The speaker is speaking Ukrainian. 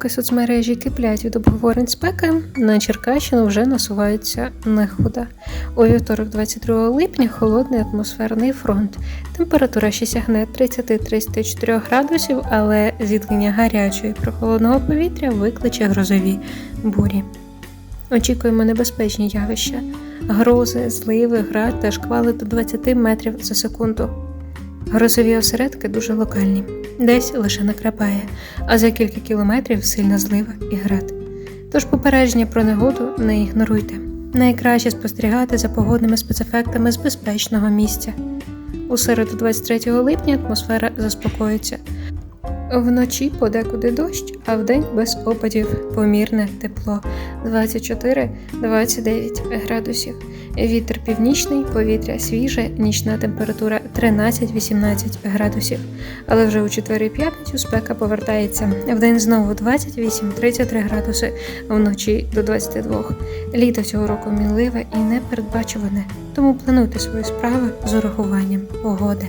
Поки соцмережі киплять від обговорень спеки, на Черкащину вже насувається нехуда. У вівторок, 22 липня, холодний атмосферний фронт. Температура ще сягне 30-34 градусів, але зіткнення гарячого і прохолодного повітря викличе грозові бурі. Очікуємо небезпечні явища: грози, зливи, град та шквали до 20 метрів за секунду. Грозові осередки дуже локальні, десь лише накрапає, а за кілька кілометрів сильна злива і град. Тож попередження про негоду не ігноруйте. Найкраще спостерігати за погодними спецефектами з безпечного місця. У середу 23 липня атмосфера заспокоїться. Вночі подекуди дощ, а вдень без опадів помірне тепло 24-29 градусів. Вітер північний, повітря свіже, нічна температура 13-18 градусів. Але вже у четвер і п'ятницю спека повертається. Вдень знову 28-33 градуси, вночі до 22. Літо цього року мінливе і непередбачуване, тому плануйте свої справи з урахуванням погоди.